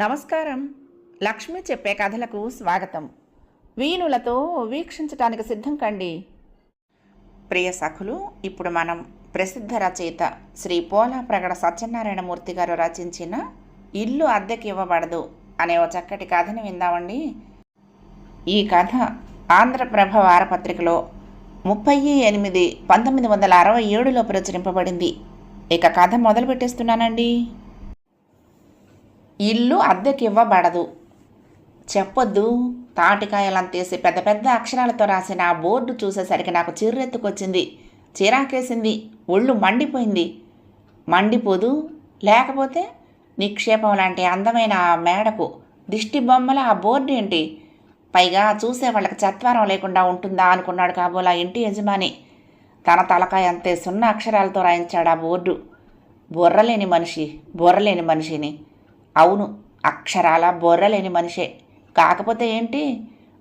నమస్కారం. లక్ష్మి చెప్పే కథలకు స్వాగతం. వీణులతో వీక్షించటానికి సిద్ధం కండి. ప్రియ సఖులు ఇప్పుడు మనం ప్రసిద్ధ రచయిత శ్రీ పోలా ప్రగడ సత్యనారాయణమూర్తి గారు రచించిన ఇల్లు అద్దెకి ఇవ్వబడదు అనే ఓ చక్కటి కథని విందామండి. ఈ కథ ఆంధ్రప్రభ వారపత్రికలో ముప్పై ఎనిమిది పంతొమ్మిది వందల అరవై ఏడులో ప్రచురింపబడింది. ఇక కథ మొదలు పెట్టేస్తున్నానండి ఇల్లు అద్దెకి ఇవ్వబడదు చెప్పొద్దు. తాటికాయలంతేసి పెద్ద పెద్ద అక్షరాలతో రాసిన ఆ బోర్డు చూసేసరికి నాకు చిర్రెత్తుకొచ్చింది. చిరాకేసింది. ఒళ్ళు మండిపోయింది. మండిపోదు. లేకపోతే నిక్షేపం లాంటి అందమైన ఆ మేడకు దిష్టి బొమ్మల ఆ బోర్డు ఏంటి? పైగా చూసే వాళ్ళకి చత్వారం లేకుండా ఉంటుందా అనుకున్నాడు కాబోలా ఇంటి యజమాని. తన తలకాయ అంతే సున్న అక్షరాలతో రాయించాడు ఆ బోర్డు. బుర్రలేని మనిషి. బుర్రలేని మనిషిని. అవును అక్షరాల బొర్రలేని మనిషే. కాకపోతే ఏంటి?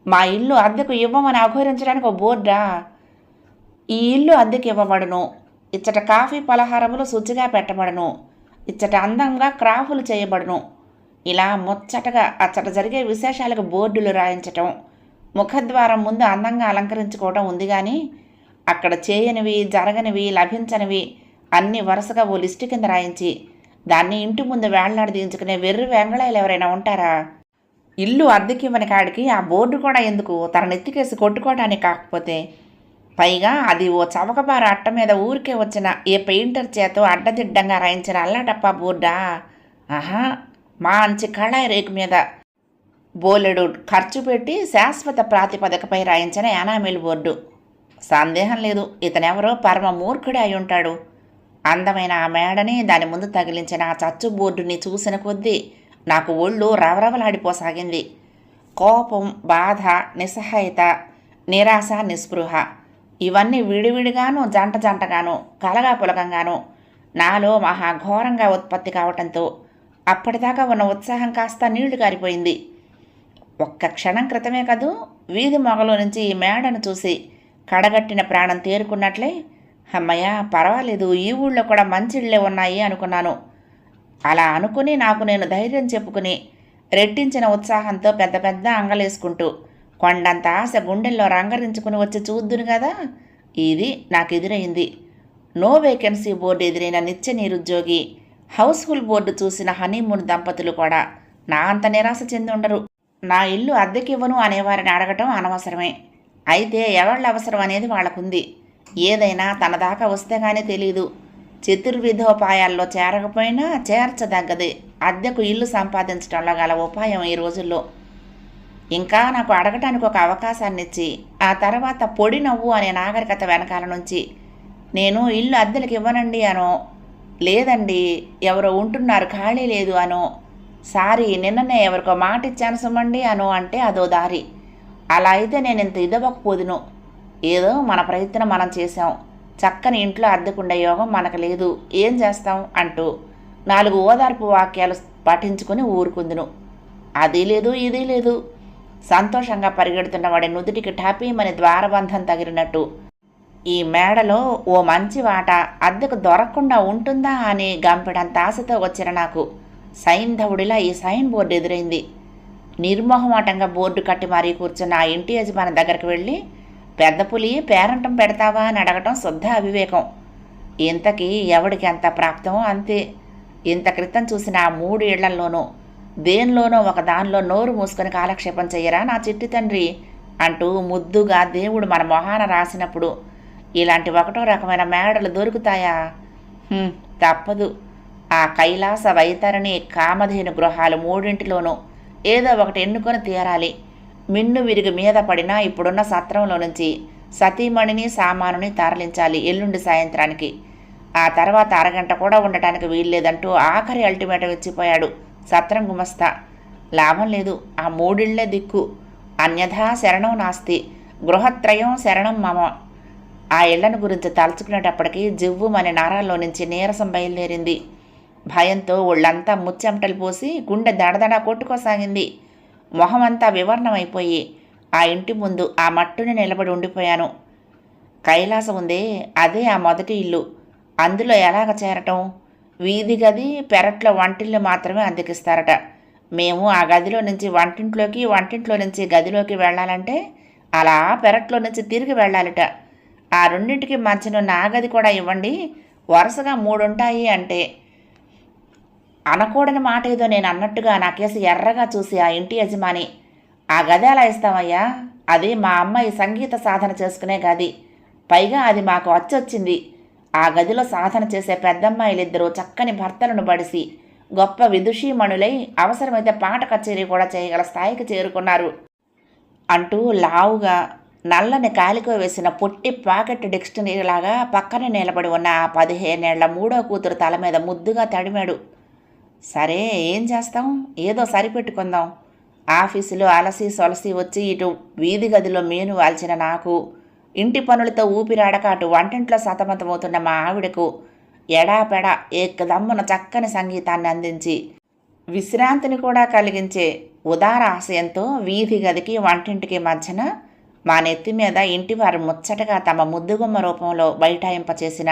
మా ఇల్లు అద్దెకు ఇవ్వమని అఘోరించడానికి ఒక బోర్డా? ఈ ఇల్లు అద్దెకు ఇవ్వబడును. ఇచ్చట కాఫీ పలహారములు శుచిగా పెట్టబడును. ఇచ్చట అందంగా క్రాఫులు చేయబడును. ఇలా ముచ్చటగా అచ్చట జరిగే విశేషాలకు బోర్డులు రాయించటం ముఖద్వారం ముందు అందంగా అలంకరించుకోవటం ఉంది కానీ అక్కడ చేయనివి జరగనివి లభించనివి అన్ని వరుసగా ఓ లిస్టు కింద రాయించి దాన్ని ఇంటి ముందు వేళ్ళాడదించుకునే వెర్రి వెంగళాయలు ఎవరైనా ఉంటారా? ఇల్లు అద్దెకివ్వని కాడికి ఆ బోర్డు కూడా ఎందుకు? తన నెత్తికేసి కొట్టుకోవడానికి కాకపోతే. పైగా అది ఓ చవకబార అట్ట మీద ఊరికే వచ్చిన ఏ పెయింటర్ చేతో అడ్డదిడ్డంగా రాయించిన అల్లాటప్ప బోర్డా? ఆహా మంచి కళాయి రేకు మీద బోలెడు ఖర్చు పెట్టి శాశ్వత ప్రాతిపదికపై రాయించిన యానామిల్ బోర్డు. సందేహం లేదు ఇతనెవరో పరమ మూర్ఖుడే అయి ఉంటాడు. అందమైన ఆ మేడని దాని ముందు తగిలించిన ఆ చచ్చు బోర్డుని చూసిన కొద్దీ నాకు ఒళ్ళు రవరవలాడిపోసాగింది. కోపం బాధ నిస్సహాయత నిరాశ నిస్పృహ ఇవన్నీ విడివిడిగాను జంట జంటగాను కలగా పులకంగాను నాలో మహాఘోరంగా ఉత్పత్తి కావటంతో అప్పటిదాకా ఉన్న ఉత్సాహం కాస్త నీళ్ళు కారిపోయింది. ఒక్క క్షణం క్రితమే కదూ వీధి మొగలో నుంచి ఈ మేడను చూసి కడగట్టిన ప్రాణం తేరుకున్నట్లే అమ్మయ్య పర్వాలేదు ఈ ఊళ్ళో కూడా మంచి ఇళ్ళే ఉన్నాయి అనుకున్నాను. అలా అనుకుని నాకు నేను ధైర్యం చెప్పుకుని రెట్టించిన ఉత్సాహంతో పెద్ద పెద్ద అంగలేసుకుంటూ కొండంత ఆశ గుండెల్లో రంగరించుకుని వచ్చి చూద్దును కదా? ఇది నాకు ఎదురైంది నో వేకెన్సీ బోర్డు ఎదురైన నిత్య నిరుద్యోగి హౌస్ఫుల్ బోర్డు చూసిన హనీమూన్ దంపతులు కూడా నా అంత నిరాశ చెంది ఉండరు. నా ఇల్లు అద్దెకివ్వను అనేవారిని అడగటం అనవసరమే. అయితే ఎవళ్ళ అవసరం అనేది వాళ్ళకుంది. ఏదైనా తన దాకా వస్తే కానీ తెలీదు. చతుర్విధోపాయాల్లో చేరకపోయినా చేర్చదగ్గది. అద్దెకు ఇల్లు సంపాదించడంలో గల ఉపాయం ఈ రోజుల్లో. ఇంకా నాకు అడగటానికి ఒక అవకాశాన్ని ఇచ్చి ఆ తర్వాత పొడి నవ్వు అనే నాగరికత వెనకాల నుంచి నేను ఇల్లు అద్దెలకు ఇవ్వనండి అనో లేదండి ఎవరో ఉంటున్నారు ఖాళీ లేదు అనో సారీ నిన్ననే ఎవరికో మాట ఇచ్చాను సుమండి అనో అంటే అదో దారి. అలా అయితే నేను ఇంత ఇదవ్వకపోదును. ఏదో మన ప్రయత్నం మనం చేశాం. చక్కని ఇంట్లో అద్దెకుండే యోగం మనకు లేదు. ఏం చేస్తాం? అంటూ నాలుగు ఓదార్పు వాక్యాలు పఠించుకుని ఊరుకుందును. అది లేదు ఇది లేదు. సంతోషంగా పరిగెడుతున్న వాడి నుదుటికి టాపీమని ద్వారబంధం తగిలినట్టు. ఈ మేడలో ఓ మంచి వాట అద్దెకు దొరకకుండా ఉంటుందా అని గంపెడంత ఆశతో వచ్చిన నాకు సైంధవుడిలా ఈ సైన్ బోర్డు ఎదురైంది. నిర్మోహమాటంగా బోర్డు కట్టి మరీ కూర్చున్న ఆ ఇంటి యజమాని దగ్గరికి వెళ్ళి పెద్ద పులి పేరంటం పెడతావా అని అడగటం శుద్ధ అవివేకం. ఇంతకీ ఎవడికి ఎంత ప్రాప్తమో అంతే. ఇంత క్రితం చూసిన ఆ మూడు ఇళ్ళల్లోనూ దేనిలోనో ఒక దానిలో నోరు మూసుకొని కాలక్షేపం చెయ్యరా నా చిట్టి తండ్రి? అంటూ ముద్దుగా దేవుడు మన మొహాన రాసినప్పుడు ఇలాంటి ఒకటో రకమైన మేడలు దొరుకుతాయా? తప్పదు. ఆ కైలాస వైతరణి కామధేను గృహాలు మూడింటిలోనూ ఏదో ఒకటి ఎన్నుకొని తీరాలి. మిన్ను విరిగి మీద పడినా ఇప్పుడున్న సత్రంలో నుంచి సతీమణిని సామానుని తరలించాలి ఎల్లుండి సాయంత్రానికి. ఆ తర్వాత అరగంట కూడా ఉండటానికి వీల్లేదంటూ ఆఖరి అల్టిమేటం ఇచ్చిపోయాడు సత్రం గుమస్తా. లాభం లేదు ఆ మూడిళ్ళే దిక్కు. అన్యథా శరణం నాస్తి గృహత్రయం శరణం మమ. ఆ ఇళ్ళను గురించి తలుచుకునేటప్పటికీ జివ్వు మన నారాల్లో నుంచి నీరసం బయలుదేరింది. భయంతో ఒళ్ళంతా ముచ్చెమటలు పోసి గుండె దడదడా కొట్టుకోసాగింది. మొహమంతా వివర్ణమైపోయి ఆ ఇంటి ముందు ఆ మట్టుని నిలబడి ఉండిపోయాను. కైలాసం ఉందే అదే ఆ మొదటి ఇల్లు. అందులో ఎలాగ చేరటం? వీధి గది పెరట్లో వంటిల్లు మాత్రమే అద్దెకిస్తారట. మేము ఆ గదిలో నుంచి వంటింట్లోకి వంటింట్లో నుంచి గదిలోకి వెళ్ళాలంటే అలా పెరట్లో నుంచి తిరిగి వెళ్ళాలిట. ఆ రెండింటికి మధ్యనున్న ఆ గది కూడా ఇవ్వండి. వరుసగా మూడుంటాయి అంటే అనకూడని మాట ఏదో నేను అన్నట్టుగా నా కేసు ఎర్రగా చూసి ఆ ఇంటి యజమాని ఆ గది ఎలా ఇస్తామయ్యా అది మా అమ్మాయి సంగీత సాధన చేసుకునే గది. పైగా అది మాకు వచ్చొచ్చింది ఆ గదిలో సాధన చేసే పెద్దమ్మాయిలిద్దరూ చక్కని భర్తలను బడిసి గొప్ప విదుషీమణులై అవసరమైతే పాట కచేరీ కూడా చేయగల స్థాయికి చేరుకున్నారు. అంటూ లావుగా నల్లని కాలికో వేసిన పొట్టి పాకెట్ డిక్షనరీలాగా పక్కన నిలబడి ఉన్న ఆ పదిహేనేళ్ళ మూడో కూతురు తల మీద ముద్దుగా తడిమాడు. సరే ఏం చేస్తాం? ఏదో సరిపెట్టుకుందాం. ఆఫీసులో అలసి సొలసి వచ్చి ఇటు వీధి గదిలో మేను వాల్చిన నాకు ఇంటి పనులతో ఊపిరాడక అటు వంటింట్లో సతమతమవుతున్న మా ఆవిడకు ఎడాపెడ ఏకదమ్మున చక్కని సంగీతాన్ని అందించి విశ్రాంతిని కూడా కలిగించే ఉదార ఆశయంతో వీధి గదికి వంటింటికి మధ్యన మా నెత్తి మీద ఇంటివారు ముచ్చటగా తమ ముద్దుగుమ్మ రూపంలో బైఠాయింపచేసిన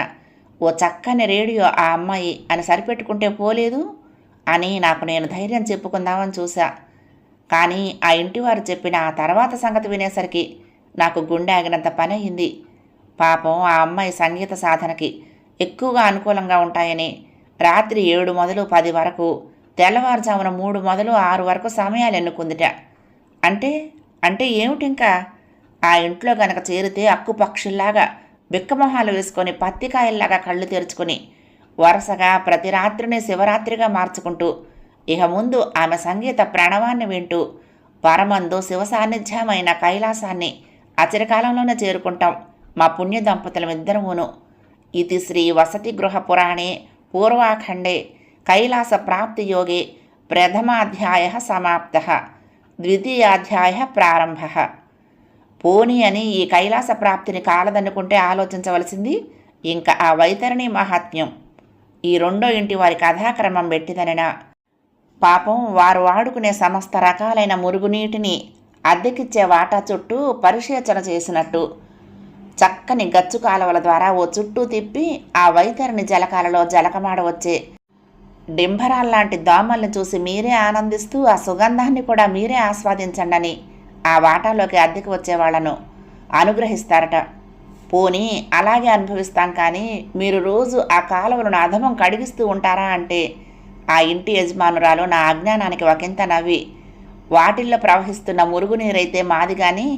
ఓ చక్కని రేడియో ఆ అమ్మాయి అని సరిపెట్టుకుంటే పోలేదు? అని నాకు నేను ధైర్యం చెప్పుకుందామని చూశా. కానీ ఆ ఇంటివారు చెప్పిన ఆ తర్వాత సంగతి వినేసరికి నాకు గుండె ఆగినంత పని అయింది పాపం ఆ అమ్మాయి సంగీత సాధనకి ఎక్కువగా అనుకూలంగా ఉంటాయని రాత్రి ఏడు మొదలు పది వరకు తెల్లవారుజామున మూడు మొదలు ఆరు వరకు సమయాలు ఎన్నుకుందిట. అంటే అంటే ఏమిటింకా? ఆ ఇంట్లో గనక చేరితే అక్కుపక్షుల్లాగా బిక్కమొహాలు వేసుకొని పత్తికాయల్లాగా కళ్ళు తెరుచుకొని వరుసగా ప్రతి రాత్రిని శివరాత్రిగా మార్చుకుంటూ ఇక ముందు ఆమె సంగీత ప్రణవాన్ని వింటూ పరమందు శివ సాన్నిధ్యమైన కైలాసాన్ని అచిరకాలంలోనే చేరుకుంటాం. మా పుణ్య దంపతులమిద్దరమును. ఇది శ్రీ వసతి గృహ పురాణే పూర్వాఖండే కైలాస ప్రాప్తి యోగే ప్రథమాధ్యాయ సమాప్త ద్వితీయాధ్యాయ ప్రారంభ. పోని అని ఈ కైలాస ప్రాప్తిని కాలదనుకుంటే ఆలోచించవలసింది ఇంకా ఆ వైతరణి మహాత్మ్యం. ఈ రెండో ఇంటి వారి కథాక్రమం పెట్టిదనినా. పాపం వారు వాడుకునే సమస్త రకాలైన మురుగునీటిని అద్దెకిచ్చే వాటా చుట్టూ పరిశేచన చేసినట్టు. చక్కని గచ్చు కాలువల ద్వారా ఓ చుట్టూ తిప్పి ఆ వైతరిని జలకాలలో జలకమాడ వచ్చే డింభరాల్లాంటి దోమల్ని చూసి మీరే ఆనందిస్తూ ఆ సుగంధాన్ని కూడా మీరే ఆస్వాదించండని ఆ వాటాలోకి అద్దెకి వచ్చేవాళ్ళను అనుగ్రహిస్తారట. పోనీ అలాగే అనుభవిస్తాం కానీ మీరు రోజు ఆ కాలువలను అధమం కడిగిస్తూ ఉంటారా అంటే ఆ ఇంటి యజమానురాలు నా అజ్ఞానానికి ఒకంత నవ్వి వాటిల్లో ప్రవహిస్తున్న మురుగునీరైతే మాది కానీ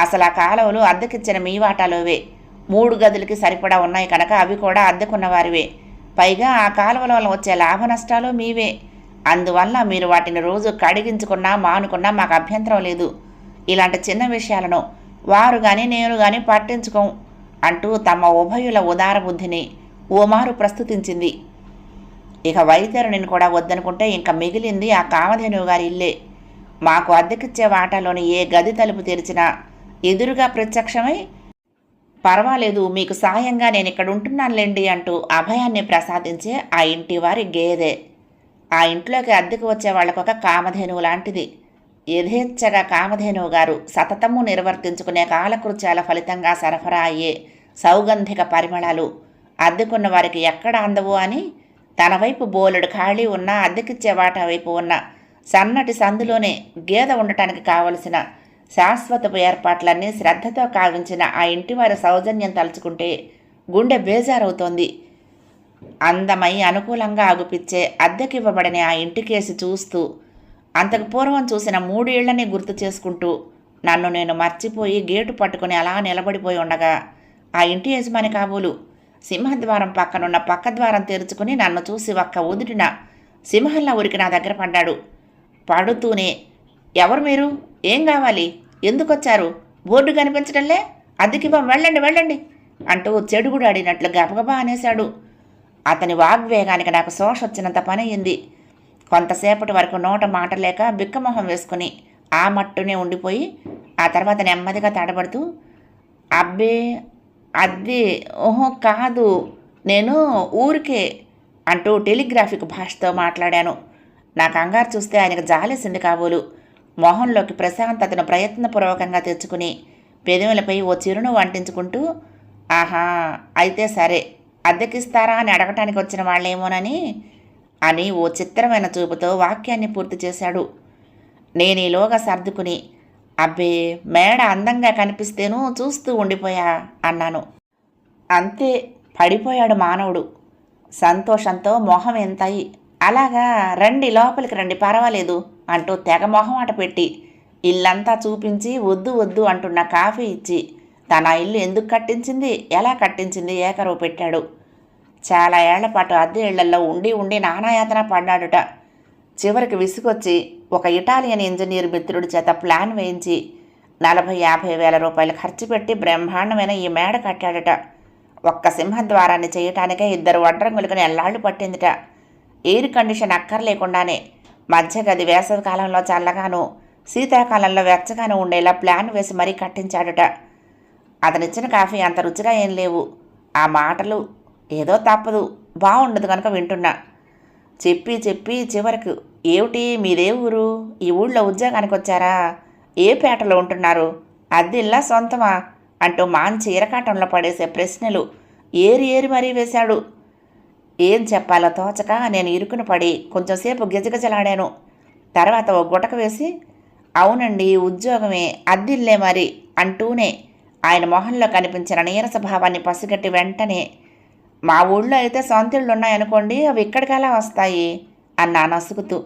అసలు ఆ కాలువలు అద్దెకిచ్చిన మీ వాటాలోవే. మూడు గదులకి సరిపడా ఉన్నాయి కనుక అవి కూడా అద్దెకున్న వారివే. పైగా ఆ కాలువల వల్ల వచ్చే లాభ నష్టాలు మీవే. అందువల్ల మీరు వాటిని రోజు కడిగించుకున్నా మానుకున్నా మాకు అభ్యంతరం లేదు. ఇలాంటి చిన్న విషయాలను వారు కానీ నేను కానీ పట్టించుకోం. అంటూ తమ ఉభయుల ఉదార బుద్ధిని ఓమారు ప్రస్తుతించింది. ఇక వైద్యరుని కూడా వద్దనుకుంటే ఇంకా మిగిలింది ఆ కామధేనువు గారి ఇల్లే. మాకు అద్దెకిచ్చే వాటాలోని ఏ గది తలుపు తెరిచినా ఎదురుగా ప్రత్యక్షమై పర్వాలేదు మీకు సాయంగా నేను ఇక్కడ ఉంటున్నానులేండి అంటూ అభయాన్ని ప్రసాదించే ఆ ఇంటి వారి గేదె. ఆ ఇంట్లోకి అద్దెకు వచ్చే వాళ్ళకొక కామధేనువు లాంటిది. యథేచ్ఛగా కామధేనువు గారు సతతము నిర్వర్తించుకునే కాలకృత్యాల ఫలితంగా సరఫరా అయ్యే సౌగంధిక పరిమళాలు అద్దెకున్న వారికి ఎక్కడ అందవు అని తన వైపు బోలెడు ఖాళీ ఉన్న అద్దెకిచ్చే వాటా వైపు ఉన్న సన్నటి సందులోనే గేదె ఉండటానికి కావలసిన శాశ్వతపు ఏర్పాట్లన్నీ శ్రద్ధతో కావించిన ఆ ఇంటివారి సౌజన్యం తలుచుకుంటే గుండె బేజారవుతోంది. అందమై అనుకూలంగా అగుపిచ్చే అద్దెకివ్వబడిన ఆ ఇంటికేసి చూస్తూ అంతకు పూర్వం చూసిన మూడేళ్ళని గుర్తు చేసుకుంటూ నన్ను నేను మర్చిపోయి గేటు పట్టుకుని అలా నిలబడిపోయి ఉండగా ఆ ఇంటి యజమాని కాబోలు సింహద్వారం పక్కనున్న పక్క ద్వారం తెరుచుకుని నన్ను చూసి ఒక్క ఉదుటిన సింహంలా ఉరికి నా దగ్గర పడ్డాడు. పడుతూనే ఎవరు మీరు? ఏం కావాలి? ఎందుకు వచ్చారు బోర్డు కనిపించడంలే అద్దెకివ్వం వెళ్ళండి వెళ్ళండి అంటూ చెడుగుడు ఆడినట్లు గబగబా అనేశాడు. అతని వాగ్వేగానికి నాకు శోష వచ్చినంత పని అయింది కొంతసేపటి వరకు నోట మాట లేక బిక్కమొహం వేసుకుని ఆ మట్టునే ఉండిపోయి ఆ తర్వాత నెమ్మదిగా తడబడుతూ అబ్బే అద్దె ఓహో కాదు నేను ఊరికే అంటూ టెలిగ్రాఫిక్ భాషతో మాట్లాడాను. నా కంగారు చూస్తే ఆయనకు జాలేసింది కాబోలు. మొహంలోకి ప్రశాంతతను ప్రయత్నపూర్వకంగా తెచ్చుకుని పెదవులపై ఓ చిరును వంటించుకుంటూ ఆహా అయితే సరే అద్దెకిస్తారా అని అడగటానికి వచ్చిన వాళ్ళేమోనని అని ఓ చిత్రమైన చూపుతో వాక్యాన్ని పూర్తి చేశాడు. నేను ఈలోగా సర్దుకుని అబ్బే మేడ అందంగా కనిపిస్తేనూ చూస్తూ ఉండిపోయా అన్నాను. అంతే పడిపోయాడు మానవుడు. సంతోషంతో మొహం ఎంతాయి అలాగా రండి లోపలికి రండి పర్వాలేదు అంటూ తెగ మొహమాట పెట్టి ఇల్లంతా చూపించి వద్దు వద్దు అంటున్న కాఫీ ఇచ్చి తన ఇల్లు ఎందుకు కట్టించింది? ఎలా కట్టించింది? ఏకరువు పెట్టాడు. చాలా ఏళ్ళ పాటు అద్దె ఇళ్ళలో ఉండి ఉండి నానాయాతన పడ్డాడుట. చివరికి విసుగొచ్చి ఒక ఇటాలియన్ ఇంజనీర్ మిత్రుడి చేత ప్లాన్ వేయించి నలభై యాభై వేల రూపాయలు ఖర్చు పెట్టి బ్రహ్మాండమైన ఈ మేడ కట్టాడట. ఒక్క సింహద్వారాన్ని చేయటానికే ఇద్దరు వడ్రంగులుకుని ఎల్లాళ్ళు పట్టిందిట. ఎయిర్ కండిషన్ అక్కర్లేకుండానే మధ్య గది వేసవి కాలంలో చల్లగాను శీతాకాలంలో వెచ్చగాను ఉండేలా ప్లాన్ వేసి మరీ కట్టించాడట. అతనిచ్చిన కాఫీ అంత రుచిగా ఏం లేవు. ఆ మాటలు ఏదో తప్పదు. బాగుండదు కనుక వింటున్నా. చెప్పి చెప్పి చివరకు ఏమిటి మీదే ఊరు? ఈ ఊళ్ళో ఉద్యోగానికి వచ్చారా? ఏ పేటలో ఉంటున్నారు? అద్దిల్లా సొంతమా? అంటూ మాన్ చీరకాటంలో పడేసే ప్రశ్నలు ఏరి ఏరి మరీ వేశాడు. ఏం చెప్పాలో తోచక నేను ఇరుకున పడి కొంచెంసేపు గిజగిజలాడాను. తర్వాత ఓ గుటక వేసి అవునండి ఉద్యోగమే. అద్దిల్లే మరి అంటూనే ఆయన మొహంలో కనిపించిన నీరస భావాన్ని పసిగట్టి వెంటనే మా ఊళ్ళో అయితే సొంతిళ్ళు ఉన్నాయనుకోండి అవి ఇక్కడికలా వస్తాయి? అన్నా నసుగుతూ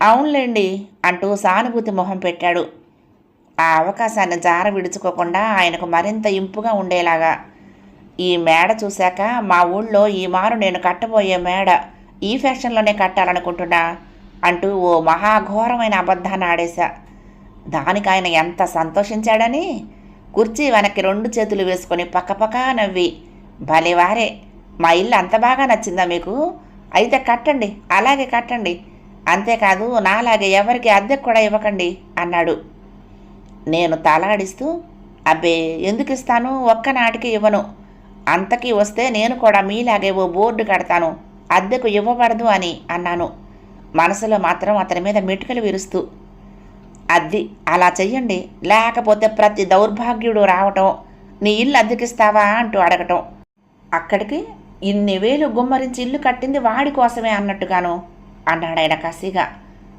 అవునులేండి అంటూ సానుభూతి మొహం పెట్టాడు. ఆ అవకాశాన్ని జార విడుచుకోకుండా ఆయనకు మరింత ఇంపుగా ఉండేలాగా. ఈ మేడ చూశాక మా ఊళ్ళో ఈ మారు నేను కట్టబోయే మేడ ఈ ఫ్యాషన్లోనే కట్టాలనుకుంటున్నా అంటూ ఓ మహాఘోరమైన అబద్ధాన్ని ఆడేశా. దానికి ఆయన ఎంత సంతోషించాడని? కుర్చీ వెనక్కి రెండు చేతులు వేసుకొని పక్కపక్క నవ్వి భలేవారే మా ఇల్లు అంత బాగా నచ్చిందా మీకు? అయితే కట్టండి అలాగే కట్టండి. అంతేకాదు నాలాగే ఎవరికి అద్దెకు కూడా ఇవ్వకండి అన్నాడు. నేను తలాడిస్తూ అబ్బే ఎందుకు ఇస్తాను? ఒక్కనాటికి ఇవ్వను. అంతకీ వస్తే నేను కూడా మీలాగే ఓ బోర్డు కడతాను. అద్దెకు ఇవ్వబడదు అని అన్నాను. మనసులో మాత్రం అతని మీద మెటుకలు విరుస్తూ అద్ది అలా చెయ్యండి. లేకపోతే ప్రతి దౌర్భాగ్యుడు రావటం నీ ఇల్లు అద్దెకిస్తావా? అంటూ అడగటం. అక్కడికి ఇన్ని వేలు గుమ్మరించి ఇల్లు కట్టింది వాడి కోసమే అన్నట్టుగాను అన్నాడాయన కసిగా.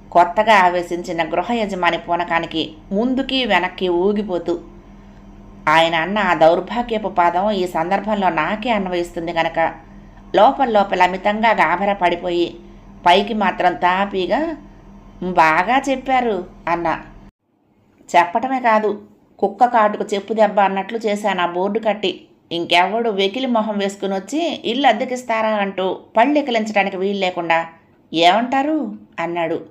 కొత్తగా ఆవేశించిన గృహ యజమాని పూనకానికి ముందుకి వెనక్కి ఊగిపోతూ ఆయన అన్న ఆ దౌర్భాగ్యపు పాదం ఈ సందర్భంలో నాకే అన్వయిస్తుంది గనక లోపల లోపల అమితంగా గాభర పడిపోయి పైకి మాత్రం తాపీగా బాగా చెప్పారు అన్న. చెప్పటమే కాదు కుక్క కాటుకు చెప్పు దెబ్బ అన్నట్లు చేశాను ఆ బోర్డు కట్టి ఇంకెవడు వెకిలి మొహం వేసుకుని వచ్చి ఇల్లు అద్దెకిస్తారా అంటూ పళ్ళెకిలించడానికి వీలు లేకుండా ఏమంటారు? అన్నాడు.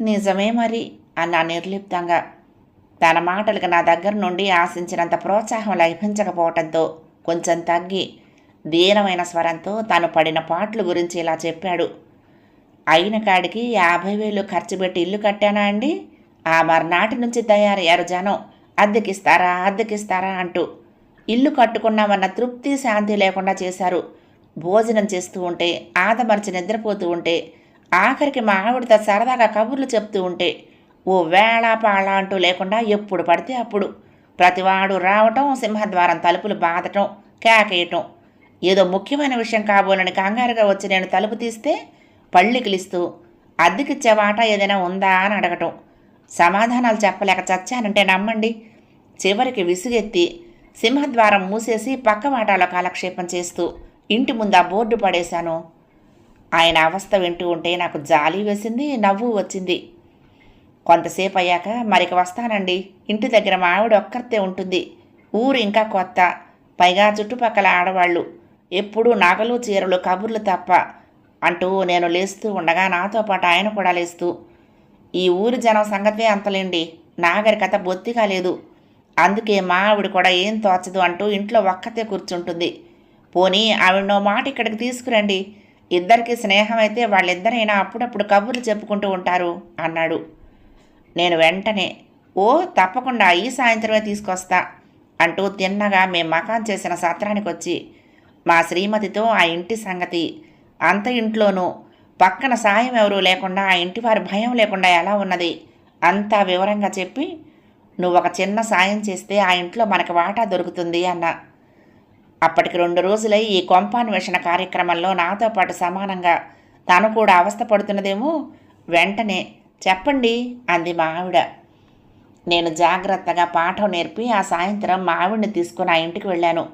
నిజమే మరి అన్నా నిర్లిప్తంగా. తన మాటలకు నా దగ్గర నుండి ఆశించినంత ప్రోత్సాహం లభించకపోవటంతో కొంచెం తగ్గి దీనమైన స్వరంతో తాను పడిన పాటలు గురించి ఇలా చెప్పాడు. అయిన కాడికి యాభై వేలు ఖర్చు పెట్టి ఇల్లు కట్టానా అండి? ఆ మర్నాటి నుంచి తయారయ్యారు జనం. అద్దెకిస్తారా అద్దెకిస్తారా అంటూ ఇల్లు కట్టుకున్నామన్న తృప్తి శాంతి లేకుండా చేశారు. భోజనం చేస్తూ ఉంటే ఆదమర్చి నిద్రపోతూ ఉంటే ఆఖరికి మా ఆవిడతో సరదాగా కబుర్లు చెప్తూ ఉంటే ఓ వేళాపాళ అంటూ లేకుండా ఎప్పుడు పడితే అప్పుడు. ప్రతివాడు రావటం సింహద్వారం తలుపులు బాదటం కేకేయటం. ఏదో ముఖ్యమైన విషయం కాబోనని కంగారుగా వచ్చి నేను తలుపు తీస్తే పళ్ళికిలిస్తూ అద్దెకిచ్చే వాటా ఏదైనా ఉందా? అని అడగటం. సమాధానాలు చెప్పలేక చచ్చానంటే నమ్మండి. చివరికి విసుగెత్తి సింహద్వారం మూసేసి పక్కవాటాల కాలక్షేపం చేస్తూ ఇంటి ముందా బోర్డు పడేశాను. ఆయన అవస్థ వింటూ ఉంటే నాకు జాలి వేసింది నవ్వు వచ్చింది. కొంతసేపు అయ్యాక మరికి వస్తానండి ఇంటి దగ్గర మా ఆవిడ ఒక్కరితే ఉంటుంది. ఊరు ఇంకా కొత్త పైగా చుట్టుపక్కల ఆడవాళ్ళు. ఎప్పుడూ నగలు చీరలు కబుర్లు తప్ప అంటూ నేను లేస్తూ ఉండగా నాతో పాటు ఆయన కూడా లేస్తూ ఈ ఊరి జనం సంగతే అంతలేండి నాగరికత బొత్తిగా లేదు. అందుకే మా ఆవిడ కూడా ఏం తోచదు అంటూ ఇంట్లో ఒక్కతే కూర్చుంటుంది. పోనీ ఆవిడనో మాట ఇక్కడికి తీసుకురండి. ఇద్దరికి స్నేహం అయితే వాళ్ళిద్దరైనా అప్పుడప్పుడు కబుర్లు చెప్పుకుంటూ ఉంటారు అన్నాడు. నేను వెంటనే ఓ తప్పకుండా ఈ సాయంత్రమే తీసుకొస్తా అంటూ తిన్నగా మేం మకాన్ చేసిన సత్రానికి వచ్చి మా శ్రీమతితో ఆ ఇంటి సంగతి అంత ఇంట్లోనూ పక్కన సాయం ఎవరూ లేకుండా ఆ ఇంటి వారి భయం లేకుండా ఎలా ఉన్నది అంతా వివరంగా చెప్పి నువ్వు ఒక చిన్న సాయం చేస్తే ఆ ఇంట్లో మనకు వాటా దొరుకుతుంది అన్న. అప్పటికి రెండు రోజులై ఈ కొంపాన్వేషణ కార్యక్రమంలో నాతో పాటు సమానంగా తను కూడా అవస్థ పడుతున్నదేమో వెంటనే చెప్పండి అంది మా ఆవిడ. నేను జాగ్రత్తగా పాఠం నేర్పి ఆ సాయంత్రం మా ఆవిడ్ని తీసుకుని ఆ ఇంటికి వెళ్ళాను.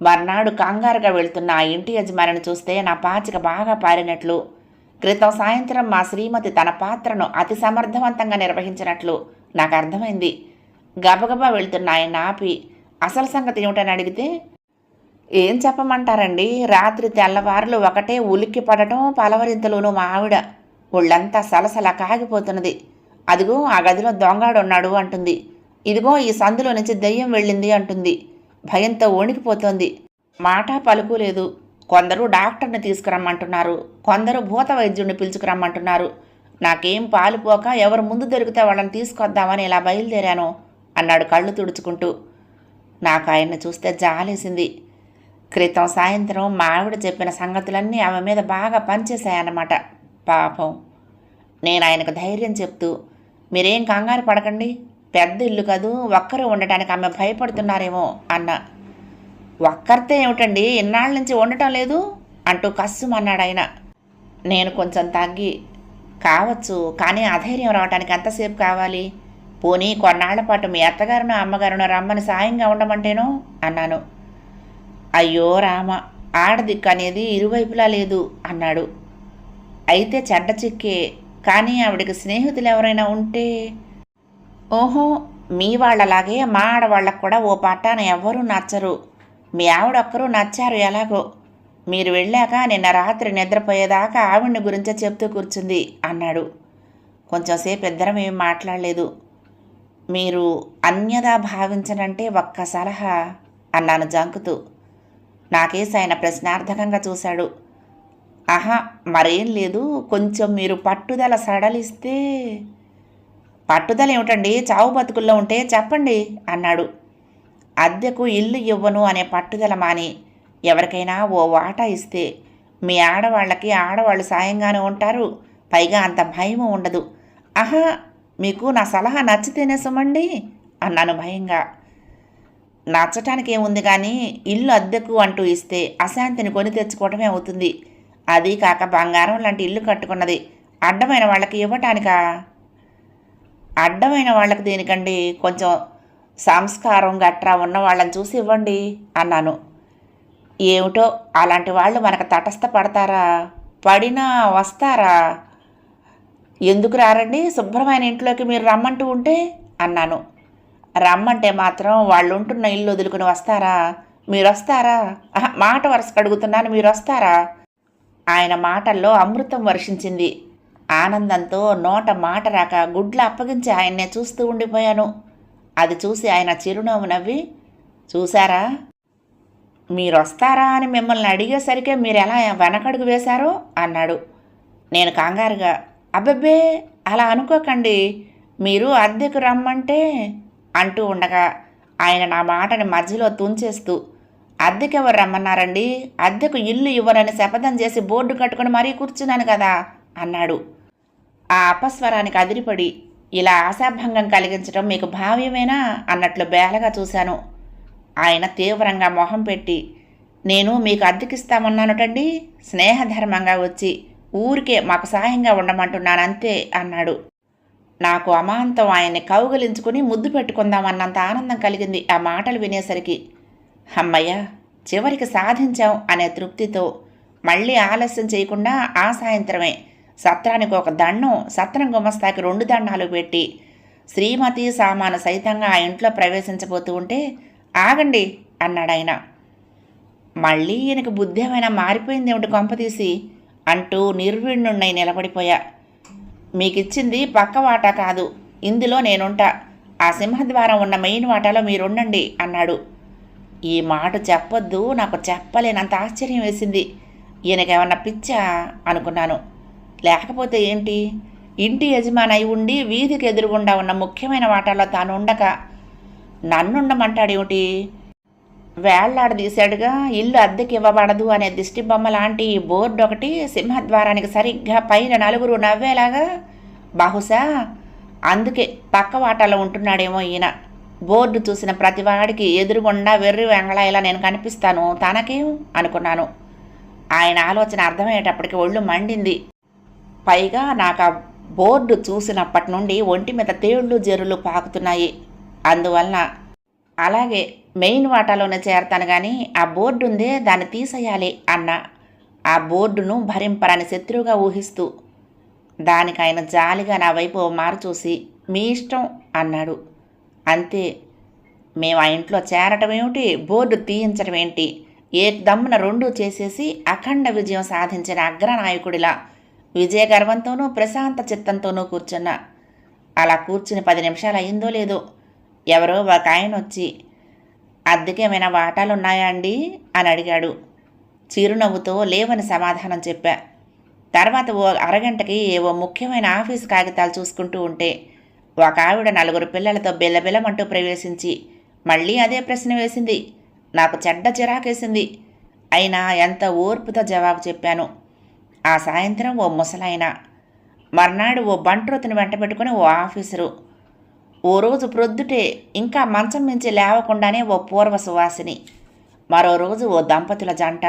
మర్నాడు కంగారుగా వెళ్తున్న ఆ ఇంటి యజమానిని చూస్తే నా పాచిక బాగా పారినట్లు. క్రితం సాయంత్రం మా శ్రీమతి తన పాత్రను అతి సమర్థవంతంగా నిర్వహించినట్లు నాకు అర్థమైంది. గబగబా వెళ్తున్న ఆయన ఆపి అసలు సంగతి ఏమిటని అడిగితే ఏం చెప్పమంటారండి? రాత్రి తెల్లవారులు ఒకటే ఉలిక్కి పడటం పలవరింతలోనూ మా ఆవిడ. ఒళ్ళంతా సలసల కాగిపోతున్నది. అదిగో ఆ గదిలో దొంగాడున్నాడు అంటుంది. ఇదిగో ఈ సందులో నుంచి దెయ్యం వెళ్ళింది అంటుంది. భయంతో వణికిపోతోంది. మాట పలుకు లేదు. కొందరు డాక్టర్ని తీసుకురమ్మంటున్నారు. కొందరు భూత వైద్యుడిని పిలుచుకురమ్మంటున్నారు. నాకేం పాలుపోక ఎవరు ముందు దొరికితే వాళ్ళని తీసుకొద్దామని ఇలా బయలుదేరాను అన్నాడు కళ్ళు తుడుచుకుంటూ. నాకు ఆయన్ని చూస్తే జాలేసింది. క్రితం సాయంత్రం మా ఆవిడ చెప్పిన సంగతులన్నీ ఆమె మీద బాగా పనిచేశాయన్నమాట. పాపం. నేను ఆయనకు ధైర్యం చెప్తూ మీరేం కంగారు పడకండి. పెద్ద ఇల్లు కదూ ఒక్కరు ఉండటానికి ఆమె భయపడుతున్నారేమో అన్న. ఒక్కరితే ఏమిటండి? ఇన్నాళ్ళ నుంచి ఉండటం లేదు అంటూ కస్సుమన్నాడు ఆయన నేను కొంచెం తగ్గి కావచ్చు. కానీ అధైర్యం రావడానికి ఎంతసేపు కావాలి. పోనీ కొన్నాళ్ళ పాటు మీ అత్తగారును అమ్మగారును రమ్మని సాయంగా ఉండమంటేనో? అన్నాను. అయ్యో రామ ఆడదిక్కు అనేది ఇరువైపులా లేదు అన్నాడు. అయితే చెడ్డ చిక్కే కానీ ఆవిడకి స్నేహితులు ఎవరైనా ఉంటే? ఓహో మీ వాళ్ళలాగే మా ఆడవాళ్ళకు కూడా ఓ పట్టాన ఎవ్వరూ నచ్చరు. మీ ఆవిడొక్కరూ నచ్చారు ఎలాగో. మీరు వెళ్ళాక నిన్న రాత్రి నిద్రపోయేదాకా ఆవిడ్ని గురించే చెప్తూ కూర్చుంది అన్నాడు. కొంచెంసేపు ఇద్దరం ఏమి మాట్లాడలేదు. మీరు అన్యదా భావించనంటే ఒక్క సలహా అన్నాను జంకుతూ. నాకేసి ఆయన ప్రశ్నార్థకంగా చూశాడు. ఆహా మరేం లేదు కొంచెం మీరు పట్టుదల సడలిస్తే పట్టుదల ఏమిటండి? చావు బతుకుల్లో ఉంటే చెప్పండి అన్నాడు. అద్దెకు ఇల్లు ఇవ్వను అనే పట్టుదల మాని ఎవరికైనా ఓ వాటా ఇస్తే మీ ఆడవాళ్ళకి ఆడవాళ్ళు సాయంగానే ఉంటారు. పైగా అంత భయం ఉండదు. ఆహా మీకు నా సలహా నచ్చితేనే సుమండి అన్నాను భయంగా. నచ్చటానికి ఏముంది కానీ ఇల్లు అద్దెకు అంటూ ఇస్తే అశాంతిని కొని తెచ్చుకోవటమే అవుతుంది. అది కాక బంగారం లాంటి ఇల్లు కట్టుకున్నది. అడ్డమైన వాళ్ళకి ఇవ్వటానికా? అడ్డమైన వాళ్ళకి దేనికండి? కొంచెం సంస్కారం గట్రా ఉన్న వాళ్ళని చూసి ఇవ్వండి అన్నాను. ఏమిటో అలాంటి వాళ్ళు మనకు తటస్థ పడతారా? పడినా వస్తారా? ఎందుకు రారండి? శుభ్రమైన ఇంట్లోకి మీరు రమ్మంటూ ఉంటే? అన్నాను. రమ్మంటే మాత్రం వాళ్ళు ఉంటున్న ఇల్లు వదులుకుని వస్తారా? మీరు వస్తారా మాట వరుసకు అడుగుతున్నాను మీరు వస్తారా ఆయన మాటల్లో అమృతం వర్షించింది. ఆనందంతో నోట మాట రాక గుడ్లు అప్పగించి ఆయన్నే చూస్తూ ఉండిపోయాను. అది చూసి ఆయన చిరునవ్వు నవ్వి చూశారా? మీరు వస్తారా అని మిమ్మల్ని అడిగేసరికే మీరు ఎలా వెనకడుగు వేశారో అన్నాడు. నేను కంగారుగా అబ్బబ్బే అలా అనుకోకండి. మీరు అద్దెకు రమ్మంటే అంటూ ఉండగా ఆయన నా మాటని మధ్యలో తుంచేస్తూ అద్దెకెవరు రమ్మన్నారండి? అద్దెకు ఇల్లు ఇవ్వరని శపథం చేసి బోర్డు కట్టుకుని మరీ కూర్చున్నాను కదా అన్నాడు. ఆ అపస్వరానికి అదిరిపడి ఇలా ఆశాభంగం కలిగించడం మీకు భావ్యమేనా? అన్నట్లు బేలగా చూశాను. ఆయన తీవ్రంగా మొహం పెట్టి నేను మీకు అద్దెకిస్తామన్నానుటండి? స్నేహధర్మంగా వచ్చి ఊరికే మాకు సాయంగా ఉండమంటున్నాను అంతే అన్నాడు. నాకు అమాంతం ఆయన్ని కౌగలించుకుని ముద్దు పెట్టుకుందామన్నంత ఆనందం కలిగింది ఆ మాటలు వినేసరికి. అమ్మయ్య చివరికి సాధించాం అనే తృప్తితో మళ్ళీ ఆలస్యం చేయకుండా ఆ సాయంత్రమే సత్రానికి ఒక దండం సత్రం గుమస్తాకి రెండు దండాలు పెట్టి శ్రీమతి సామాను సైతంగా ఆ ఇంట్లో ప్రవేశించబోతూ ఉంటే ఆగండి అన్నాడు ఆయన. మళ్ళీ ఈయనకు బుద్ధి ఏమైనా మారిపోయింది ఏమిటి కొంపతీసి అంటూ నిర్వీణ్ణున్నై నిలబడిపోయా. మీకిచ్చింది పక్క వాటా కాదు ఇందులో నేనుంటా. ఆ సింహద్వారం ఉన్న మెయిన్ వాటాలో మీరుండండి అన్నాడు. ఈ మాట చెప్పొద్దు నాకు చెప్పలేనంత ఆశ్చర్యం వేసింది. ఈయనకేమన్నా పిచ్చా అనుకున్నాను. లేకపోతే ఏంటి? ఇంటి యజమాని అయి ఉండి వీధికి ఎదురుగుండా ఉన్న ముఖ్యమైన వాటాలో తాను ఉండక నన్నుండమంటాడేమిటి? వేళ్ళాడదీశాడుగా ఇల్లు అద్దెకి ఇవ్వబడదు అనే దిష్టిబొమ్మ లాంటి బోర్డు ఒకటి సింహద్వారానికి సరిగ్గా పైన నలుగురు నవ్వేలాగా బహుశా అందుకే పక్క వాటాలో ఉంటున్నాడేమో ఈయన. బోర్డు చూసిన ప్రతివాడికి ఎదురుగుండా వెర్రి వెంగళాయిలా నేను కనిపిస్తాను తనకేం అనుకున్నాను. ఆయన ఆలోచన అర్థమయ్యేటప్పటికి ఒళ్ళు మండింది. పైగా నాకు ఆ బోర్డు చూసినప్పటి నుండి ఒంటి మీద తేళ్ళు జెర్రులు పాకుతున్నాయి. అందువలన అలాగే మెయిన్ వాటాలోనే చేరతాను కానీ ఆ బోర్డు ఉందే దాన్ని తీసేయాలి అన్న. ఆ బోర్డును భరింపరని శత్రువుగా ఊహిస్తూ దానికి ఆయన జాలిగా నా వైపు మారుచూసి మారు చూసి మీ ఇష్టం అన్నాడు. అంతే. మేము ఆ ఇంట్లో చేరటం ఏమిటి? బోర్డు తీయించడం ఏంటి? ఏ దమ్మున రెండూ చేసేసి అఖండ విజయం సాధించిన అగ్రనాయకుడిలా విజయ గర్వంతోనూ ప్రశాంత చిత్తంతోనూ కూర్చున్నా. అలా కూర్చుని పది నిమిషాలు అయిందో లేదో ఎవరో ఒక ఆయన వచ్చి అద్దెకేమైనా వాటాలు ఉన్నాయా అండి? అని అడిగాడు. చిరునవ్వుతో లేవని సమాధానం చెప్పా. తర్వాత ఓ అరగంటకి ఏవో ముఖ్యమైన ఆఫీస్ కాగితాలు చూసుకుంటూ ఉంటే ఒక ఆవిడ నలుగురు పిల్లలతో బిల్లబిల్లమంటూ ప్రవేశించి మళ్ళీ అదే ప్రశ్న వేసింది. నాకు చెడ్డ చిరాకేసింది. అయినా ఎంత ఓర్పుతో జవాబు చెప్పాను. ఆ సాయంత్రం ఓ ముసలాయన మర్నాడు ఓ బంట్రోతుని వెంట పెట్టుకుని ఓ ఆఫీసరు ఓ రోజు ప్రొద్దుటే ఇంకా మంచం మించి లేవకుండానే ఓ పూర్వ సువాసిని మరో రోజు ఓ దంపతుల జంట.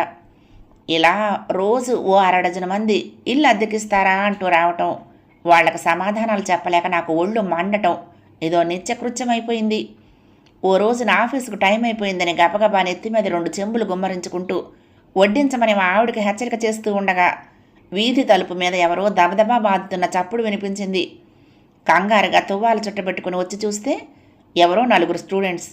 ఇలా రోజు ఓ అరడజన మంది ఇల్లు అద్దెకిస్తారా అంటూ రావటం వాళ్ళకి సమాధానాలు చెప్పలేక నాకు ఒళ్ళు మండటం ఏదో నిత్యకృత్యమైపోయింది. ఓ రోజు నా ఆఫీసుకు టైం అయిపోయిందని గబగబా నెత్తి మీద రెండు చెంబులు గుమ్మరించుకుంటూ వడ్డించమని మా ఆవిడకి హెచ్చరిక చేస్తూ ఉండగా వీధి తలుపు మీద ఎవరో దబదబా బాదుతున్న చప్పుడు వినిపించింది. కంగారుగా తువ్వాలు చుట్టబెట్టుకుని వచ్చి చూస్తే ఎవరో నలుగురు స్టూడెంట్స్.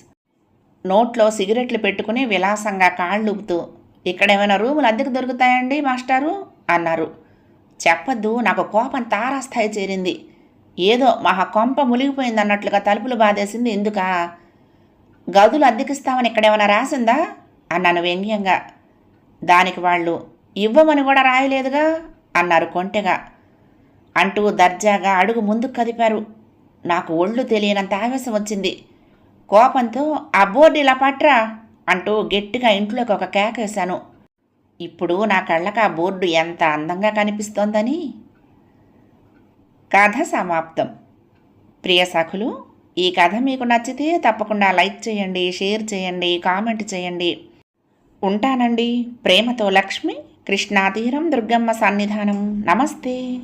నోట్లో సిగరెట్లు పెట్టుకుని విలాసంగా కాళ్ళూపుతూ ఇక్కడ ఏమైనా రూములు అద్దెకు దొరుకుతాయండి మాస్టారు? అన్నారు. చెప్పద్దు నాకు కోపం తారాస్థాయి చేరింది. ఏదో మహా కొంప మునిగిపోయింది అన్నట్లుగా తలుపులు బాధేసింది ఎందుకా? గదులు అద్దెకిస్తామని ఇక్కడేమైనా రాసిందా? అన్నాను వ్యంగ్యంగా. దానికి వాళ్ళు ఇవ్వమని కూడా రాయలేదుగా? అన్నారు కొంటెగా. అంటూ దర్జాగా అడుగు ముందుకు కదిపారు. నాకు ఒళ్ళు తెలియనంత ఆవేశం వచ్చింది. కోపంతో ఆ బోర్డు ఇలా పట్రా అంటూ గట్టిగా ఇంట్లోకి ఒక కేకేశాను ఇప్పుడు నా కళ్ళకు ఆ బోర్డు ఎంత అందంగా కనిపిస్తోందని? కథ సమాప్తం. ప్రియ సఖులు ఈ కథ మీకు నచ్చితే తప్పకుండా లైక్ చేయండి షేర్ చేయండి కామెంట్ చేయండి. ఉంటానండి. ప్రేమతో లక్ష్మి కృష్ణాతీరం దుర్గమ్మ సన్నిధానం. నమస్తే.